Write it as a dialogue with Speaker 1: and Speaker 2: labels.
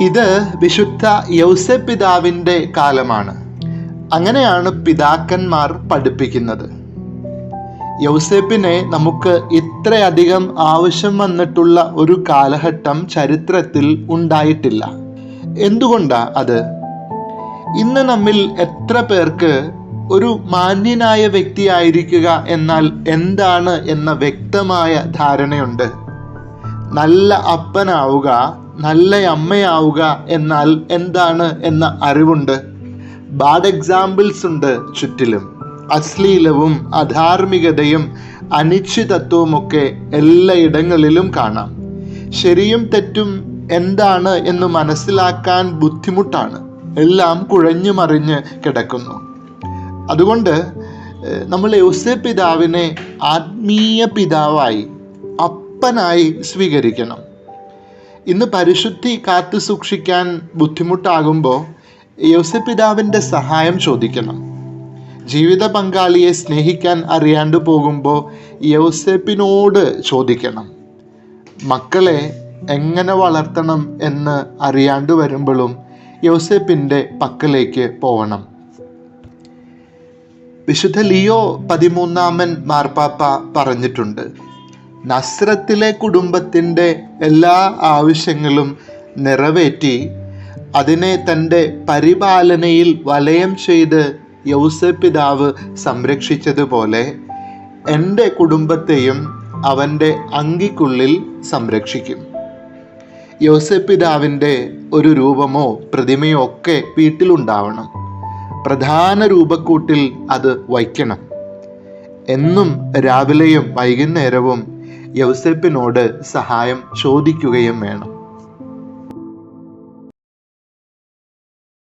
Speaker 1: ഇത് വിശുദ്ധ യൗസെ പിതാവിന്റെ കാലമാണ്. അങ്ങനെയാണ് പിതാക്കന്മാർ പഠിപ്പിക്കുന്നത്. യൗസേപ്പിനെ നമുക്ക് ഇത്രയധികം ആവശ്യം വന്നിട്ടുള്ള ഒരു കാലഘട്ടം ചരിത്രത്തിൽ ഉണ്ടായിട്ടില്ല. എന്തുകൊണ്ടാ അത്? ഇന്ന് നമ്മിൽ എത്ര പേർക്ക് ഒരു മാന്യനായ വ്യക്തിയായിരിക്കുക എന്നാൽ എന്താണ് എന്ന വ്യക്തമായ ധാരണയുണ്ട്. നല്ല അപ്പനാവുക നല്ല അമ്മയാവുക എന്നാൽ എന്താണ് എന്ന അറിവുണ്ട്. ബാഡ് എക്സാമ്പിൾസ് ഉണ്ട് ചുറ്റിലും. അശ്ലീലവും അധാർമികതയും അനിശ്ചിതത്വവും അനിശ്ചിതത്വവുമൊക്കെ എല്ലായിടങ്ങളിലും കാണാം. ശരിയും തെറ്റും എന്താണ് എന്ന് മനസ്സിലാക്കാൻ ബുദ്ധിമുട്ടാണ്. എല്ലാം കുഴഞ്ഞു മറിഞ്ഞ് കിടക്കുന്നു. അതുകൊണ്ട് നമ്മൾ യൗസേ പിതാവിനെ ആത്മീയ പിതാവായി അപ്പനായി സ്വീകരിക്കണം. ഇന്ന് പരിശുദ്ധി കാത്തു സൂക്ഷിക്കാൻ ബുദ്ധിമുട്ടാകുമ്പോൾ യോസപിതാവിന്റെ സഹായം ചോദിക്കണം. ജീവിത പങ്കാളിയെ സ്നേഹിക്കാൻ അറിയാണ്ട് പോകുമ്പോൾ യോസപ്പിനോട് ചോദിക്കണം. മക്കളെ എങ്ങനെ വളർത്തണം എന്ന് അറിയാണ്ട് വരുമ്പോഴും യോസപ്പിന്റെ പക്കലേക്ക് പോകണം വിശുദ്ധ ലിയോ പതിമൂന്നാമൻ മാർപ്പാപ്പ പറഞ്ഞിട്ടുണ്ട് നസ്രത്തിലെ കുടുംബത്തിന്റെ എല്ലാ ആവശ്യങ്ങളും നിറവേറ്റി അതിനെ തന്റെ പരിപാലനയിൽ വലയം ചെയ്ത് യൗസപിതാവ് സംരക്ഷിച്ചതുപോലെ എന്റെ കുടുംബത്തെയും അവന്റെ അങ്കിക്കുള്ളിൽ സംരക്ഷിക്കും. യോസപിതാവിന്റെ ഒരു രൂപമോ പ്രതിമയോ ഒക്കെ വീട്ടിലുണ്ടാവണം. പ്രധാന രൂപക്കൂട്ടിൽ അത് വയ്ക്കണം. എന്നും രാവിലെയും വൈകുന്നേരവും യൗസേപ്പിനോട് സഹായം ചോദിക്കുകയും വേണം.